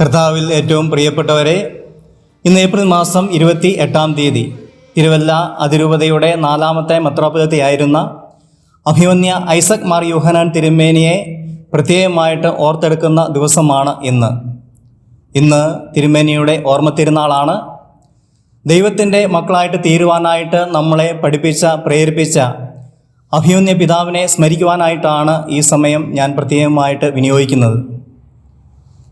കർത്താവിൽ ഏറ്റവും പ്രിയപ്പെട്ടവരെ ഇന്ന് ഏപ്രിൽ മാസം ഇരുപത്തി എട്ടാം തീയതി തിരുവല്ല അതിരൂപതയുടെ നാലാമത്തെ മെത്രോപൊലിത്തയായിരുന്ന അഭിമന്യ ഐസക് മാർ യോഹനാൻ തിരുമേനിയെ പ്രത്യേകമായിട്ട് ഓർത്തെടുക്കുന്ന ദിവസമാണ് ഇന്ന്. ഇന്ന് തിരുമേനിയുടെ ഓർമ്മ തിരുനാളാണ് ദൈവത്തിന്റെ മക്കളായിട്ട് തീരുവാനായിട്ട് നമ്മളെ പഠിപ്പിച്ച പ്രേരിപ്പിച്ച അഭിമന്യ പിതാവിനെ സ്മരിക്കുവാനായിട്ടാണ് ഈ സമയം ഞാൻ പ്രത്യേകമായിട്ട് വിനിയോഗിക്കുന്നത്.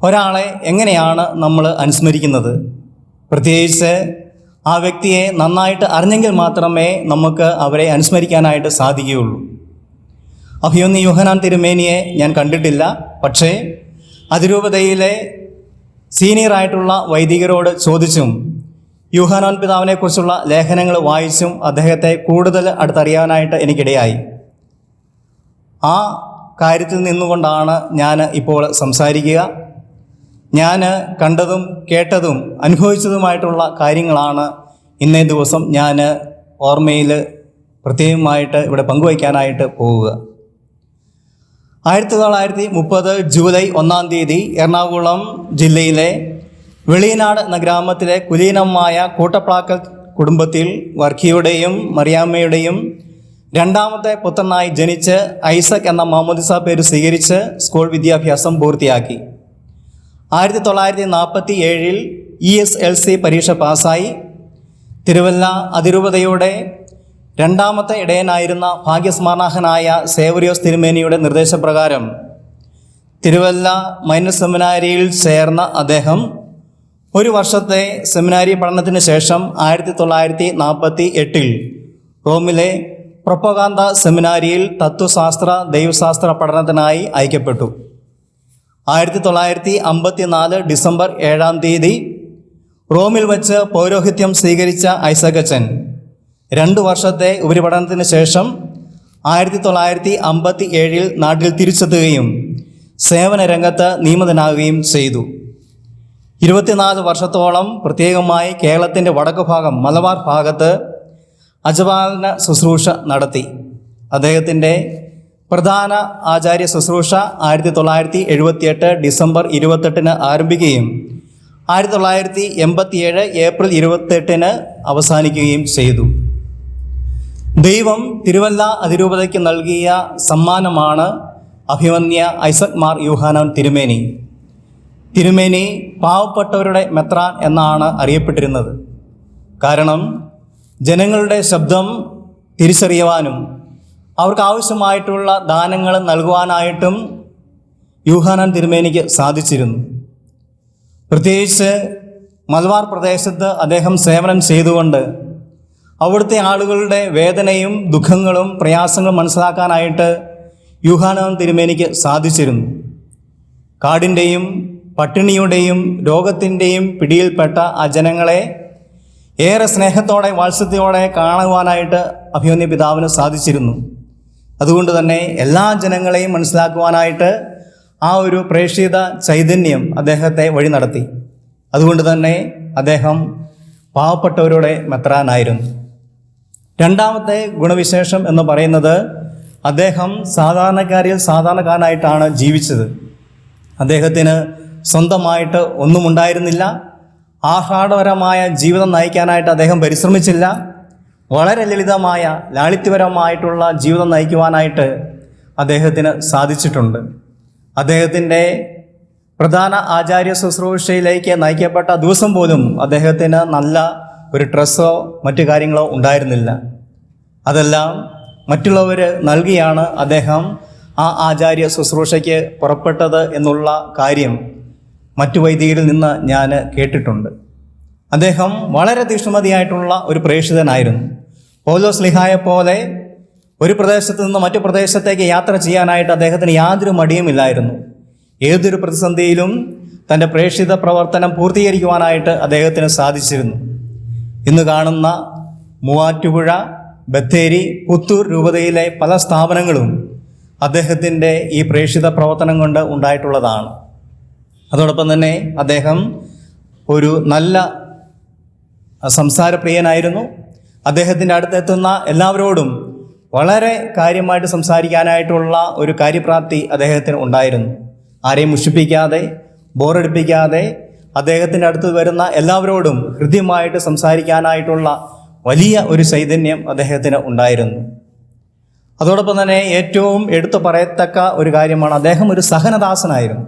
ഒരാളെ എങ്ങനെയാണ് നമ്മൾ അനുസ്മരിക്കുന്നത്? പ്രത്യേകിച്ച് ആ വ്യക്തിയെ നന്നായിട്ട് അറിഞ്ഞെങ്കിൽ മാത്രമേ നമുക്ക് അവരെ അനുസ്മരിക്കാനായിട്ട് സാധിക്കുകയുള്ളൂ. അഭിയൊന്ന് യുഹനാൻ തിരുമേനിയെ ഞാൻ കണ്ടിട്ടില്ല. പക്ഷേ അതിരൂപതയിലെ സീനിയറായിട്ടുള്ള വൈദികരോട് ചോദിച്ചും യുഹാനോൻ പിതാവിനെക്കുറിച്ചുള്ള ലേഖനങ്ങൾ വായിച്ചും അദ്ദേഹത്തെ കൂടുതൽ അടുത്തറിയാനായിട്ട് എനിക്കിടയായി. ആ കാര്യത്തിൽ നിന്നുകൊണ്ടാണ് ഞാൻ ഇപ്പോൾ സംസാരിക്കുക. ഞാൻ കണ്ടതും കേട്ടതും അനുഭവിച്ചതുമായിട്ടുള്ള കാര്യങ്ങളാണ് ഇന്നേ ദിവസം ഞാൻ ഓർമ്മയിൽ പ്രത്യേകമായിട്ട് ഇവിടെ പങ്കുവയ്ക്കാനായിട്ട് പോവുക. ആയിരത്തി തൊള്ളായിരത്തി മുപ്പത് ജൂലൈ ഒന്നാം തീയതി എറണാകുളം ജില്ലയിലെ വെളിയനാട് എന്ന ഗ്രാമത്തിലെ കുലീനമായ കൂട്ടപ്ലാക്കൽ കുടുംബത്തിൽ വർക്കിയുടെയും മറിയാമ്മയുടെയും രണ്ടാമത്തെ പുത്രനായി ജനിച്ച് ഐസക് എന്ന മാമോദിസ പേര് സ്വീകരിച്ച് സ്കൂൾ വിദ്യാഭ്യാസം പൂർത്തിയാക്കി. ആയിരത്തി തൊള്ളായിരത്തി നാൽപ്പത്തി ഏഴിൽ ഇ എസ് എൽ സി പരീക്ഷ പാസ്സായി. തിരുവല്ല അതിരൂപതയുടെ രണ്ടാമത്തെ ഇടയനായിരുന്ന ഭാഗ്യസ്മരണാഹനായ സേവരിയോസ് തിരുമേനിയുടെ നിർദ്ദേശപ്രകാരം തിരുവല്ല മൈനർ സെമിനാരിയിൽ ചേർന്ന അദ്ദേഹം ഒരു വർഷത്തെ സെമിനാരി പഠനത്തിന് ശേഷം ആയിരത്തി തൊള്ളായിരത്തി നാൽപ്പത്തി എട്ടിൽ റോമിലെ പ്രൊപ്പകാന്ത സെമിനാരിയിൽ തത്വശാസ്ത്ര ദൈവശാസ്ത്ര പഠനത്തിനായി അയക്കപ്പെട്ടു. ആയിരത്തി തൊള്ളായിരത്തി അമ്പത്തി നാല് ഡിസംബർ ഏഴാം തീയതി റോമിൽ വച്ച് പൗരോഹിത്യം സ്വീകരിച്ച ഐസകച്ചൻ രണ്ട് വർഷത്തെ ഉപരിപഠനത്തിന് ശേഷം ആയിരത്തി തൊള്ളായിരത്തി അമ്പത്തി ഏഴിൽ നാട്ടിൽ തിരിച്ചെത്തുകയും സേവന രംഗത്ത് നിയമിതനാകുകയും ചെയ്തു. ഇരുപത്തിനാല് വർഷത്തോളം പ്രത്യേകമായി കേരളത്തിന്റെ വടക്ക് ഭാഗം മലബാർ ഭാഗത്ത് അജപാലന ശുശ്രൂഷ നടത്തി. അദ്ദേഹത്തിന്റെ പ്രധാന ആചാര്യ ശുശ്രൂഷ ആയിരത്തി തൊള്ളായിരത്തി എഴുപത്തിയെട്ട് ഡിസംബർ ഇരുപത്തെട്ടിന് ആരംഭിക്കുകയും ആയിരത്തി തൊള്ളായിരത്തി എൺപത്തിയേഴ് ഏപ്രിൽ ഇരുപത്തെട്ടിന് അവസാനിക്കുകയും ചെയ്തു. ദൈവം തിരുവല്ല അതിരൂപതയ്ക്ക് നൽകിയ സമ്മാനമാണ് അഭിമന്യ ഐസക് മാർ യൂഹാനോൻ തിരുമേനി. തിരുമേനി പാവപ്പെട്ടവരുടെ മെത്രാൻ എന്നാണ് അറിയപ്പെട്ടിരുന്നത്. കാരണം ജനങ്ങളുടെ ശബ്ദം തിരിച്ചറിയുവാനും അവർക്ക് ആവശ്യമായിട്ടുള്ള ദാനങ്ങൾ നൽകുവാനായിട്ടും യൂഹാനാൻ തിരുമേനിക്ക് സാധിച്ചിരുന്നു. പ്രത്യേകിച്ച് മലബാർ പ്രദേശത്ത് അദ്ദേഹം സേവനം ചെയ്തുകൊണ്ട് അവിടുത്തെ ആളുകളുടെ വേദനയും ദുഃഖങ്ങളും പ്രയാസങ്ങളും മനസ്സിലാക്കാനായിട്ട് യൂഹാനാൻ തിരുമേനിക്ക് സാധിച്ചിരുന്നു. കാടിന്റെയും പട്ടിണിയുടെയും രോഗത്തിന്റെയും പിടിയിൽപ്പെട്ട ആ ജനങ്ങളെ ഏറെ സ്നേഹത്തോടെ വാത്സല്യത്തോടെ കാണുവാനായിട്ട് അഭിമന്യ പിതാവിന് സാധിച്ചിരുന്നു. അതുകൊണ്ട് തന്നെ എല്ലാ ജനങ്ങളെയും മനസ്സിലാക്കുവാനായിട്ട് ആ ഒരു പ്രേക്ഷിത ചൈതന്യം അദ്ദേഹത്തെ വഴി നടത്തി. അതുകൊണ്ട് തന്നെ അദ്ദേഹം പാവപ്പെട്ടവരുടെ മെത്രാനായിരുന്നു. രണ്ടാമത്തെ ഗുണവിശേഷം എന്ന് പറയുന്നത് അദ്ദേഹം സാധാരണക്കാരിൽ സാധാരണക്കാരനായിട്ടാണ് ജീവിച്ചത്. അദ്ദേഹത്തിന് സ്വന്തമായിട്ട് ഒന്നും ഉണ്ടായിരുന്നില്ല ആഹ്ലാദപരമായ ജീവിതം നയിക്കാനായിട്ട് അദ്ദേഹം പരിശ്രമിച്ചില്ല. വളരെ ലളിതമായ ലാളിത്യപരമായിട്ടുള്ള ജീവിതം നയിക്കുവാനായിട്ട് അദ്ദേഹത്തിന് സാധിച്ചിട്ടുണ്ട്. അദ്ദേഹത്തിന്റെ പ്രധാന ആചാര്യ ശുശ്രൂഷയിലേക്ക് നയിക്കപ്പെട്ട ദിവസം പോലും അദ്ദേഹത്തിന് നല്ല ഒരു ഡ്രസ്സോ മറ്റു കാര്യങ്ങളോ ഉണ്ടായിരുന്നില്ല. അതെല്ലാം മറ്റുള്ളവർ നൽകിയാണ് അദ്ദേഹം ആ ആചാര്യ ശുശ്രൂഷയ്ക്ക് പുറപ്പെട്ടത് എന്നുള്ള കാര്യം മറ്റു വൈദികരിൽ നിന്ന് ഞാൻ കേട്ടിട്ടുണ്ട്. അദ്ദേഹം വളരെ തീഷ്ണമതിയായിട്ടുള്ള ഒരു പ്രേക്ഷിതനായിരുന്നു. പൗലോ സ്ലിഹായെ പോലെ ഒരു പ്രദേശത്ത് നിന്ന് മറ്റു പ്രദേശത്തേക്ക് യാത്ര ചെയ്യാനായിട്ട് അദ്ദേഹത്തിന് യാതൊരു മടിയുമില്ലായിരുന്നു. ഏതൊരു പ്രതിസന്ധിയിലും തന്റെ പ്രേക്ഷിത പ്രവർത്തനം പൂർത്തീകരിക്കുവാനായിട്ട് അദ്ദേഹത്തിന് സാധിച്ചിരുന്നു. ഇന്ന് കാണുന്ന മൂവാറ്റുപുഴ ബത്തേരി പുത്തൂർ രൂപതയിലെ പല സ്ഥാപനങ്ങളും അദ്ദേഹത്തിന്റെ ഈ പ്രേക്ഷിത പ്രവർത്തനം കൊണ്ട് ഉണ്ടായിട്ടുള്ളതാണ്. അതോടൊപ്പം തന്നെ അദ്ദേഹം ഒരു നല്ല സംസാരപ്രിയനായിരുന്നു. അദ്ദേഹത്തിന്റെ അടുത്തെത്തുന്ന എല്ലാവരോടും വളരെ കാര്യമായിട്ട് സംസാരിക്കാനായിട്ടുള്ള ഒരു കാര്യപ്രാപ്തി അദ്ദേഹത്തിന് ഉണ്ടായിരുന്നു. ആരെയും മുഷിപ്പിക്കാതെ ബോറടിപ്പിക്കാതെ അദ്ദേഹത്തിന്റെ അടുത്ത് വരുന്ന എല്ലാവരോടും ഹൃദ്യമായിട്ട് സംസാരിക്കാനായിട്ടുള്ള വലിയ ഒരു ചൈതന്യം അദ്ദേഹത്തിന് ഉണ്ടായിരുന്നു. അതോടൊപ്പം തന്നെ ഏറ്റവും എടുത്തു പറയത്തക്ക ഒരു കാര്യമാണ് അദ്ദേഹം ഒരു സഹനദാസനായിരുന്നു.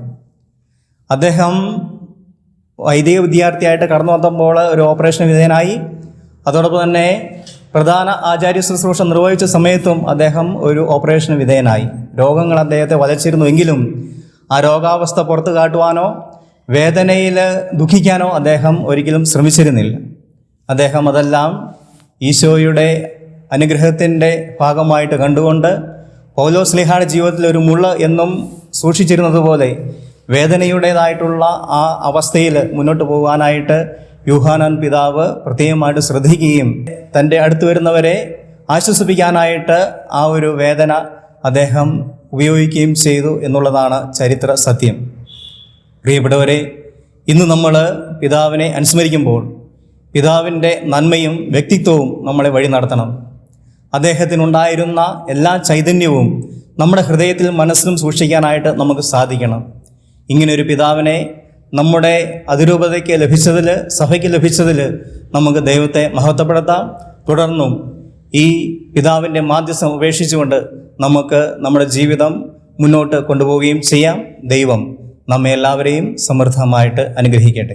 അദ്ദേഹം വൈദിക വിദ്യാർത്ഥിയായിട്ട് കടന്നു വന്നപ്പോൾ ഒരു ഓപ്പറേഷൻ വിധേയനായി അതോടൊപ്പം തന്നെ പ്രധാന ആചാര്യ ശുശ്രൂഷ നിർവഹിച്ച സമയത്തും അദ്ദേഹം ഒരു ഓപ്പറേഷൻ വിധേയനായി. രോഗങ്ങൾ അദ്ദേഹത്തെ വലച്ചിരുന്നുവെങ്കിലും ആ രോഗാവസ്ഥ പുറത്തു കാട്ടുവാനോ വേദനയിൽ ദുഃഖിക്കാനോ അദ്ദേഹം ഒരിക്കലും ശ്രമിച്ചിരുന്നില്ല. അദ്ദേഹം അതെല്ലാം ഈശോയുടെ അനുഗ്രഹത്തിന്റെ ഭാഗമായിട്ട് കണ്ടുകൊണ്ട് പൗലോ സ്ലിഹായുടെ ജീവിതത്തിൽ ഒരു മുള്ള് എന്നും സൂക്ഷിച്ചിരുന്നതുപോലെ വേദനയുടേതായിട്ടുള്ള ആ അവസ്ഥയിൽ മുന്നോട്ട് പോകാനായിട്ട് യൂഹാനൻ പിതാവ് പ്രത്യേകമായിട്ട് ശ്രദ്ധിക്കുകയും തന്റെ അടുത്ത് വരുന്നവരെ ആശ്വസിപ്പിക്കാനായിട്ട് ആ ഒരു വേദന അദ്ദേഹം ഉപയോഗിക്കുകയും ചെയ്തു എന്നുള്ളതാണ് ചരിത്ര സത്യം. പ്രിയപ്പെട്ടവരെ ഇന്ന് നമ്മൾ പിതാവിനെ അനുസ്മരിക്കുമ്പോൾ പിതാവിന്റെ നന്മയും വ്യക്തിത്വവും നമ്മളെ വഴി നടത്തണം. അദ്ദേഹത്തിനുണ്ടായിരുന്ന എല്ലാ ചൈതന്യവും നമ്മുടെ ഹൃദയത്തിൽ മനസ്സിലും സൂക്ഷിക്കാനായിട്ട് നമുക്ക് സാധിക്കണം. ഇങ്ങനൊരു പിതാവിനെ നമ്മുടെ അതിരൂപതയ്ക്ക് ലഭിച്ചതിൽ സഭയ്ക്ക് ലഭിച്ചതിൽ നമുക്ക് ദൈവത്തെ മഹത്വപ്പെടുത്താം. തുടർന്നും ഈ പിതാവിന്റെ മാധ്യസ്ഥം ഉപേക്ഷിച്ചുകൊണ്ട് നമുക്ക് നമ്മുടെ ജീവിതം മുന്നോട്ട് കൊണ്ടുപോവുകയും ചെയ്യാം. ദൈവം നമ്മെ എല്ലാവരെയും സമൃദ്ധമായിട്ട് അനുഗ്രഹിക്കട്ടെ.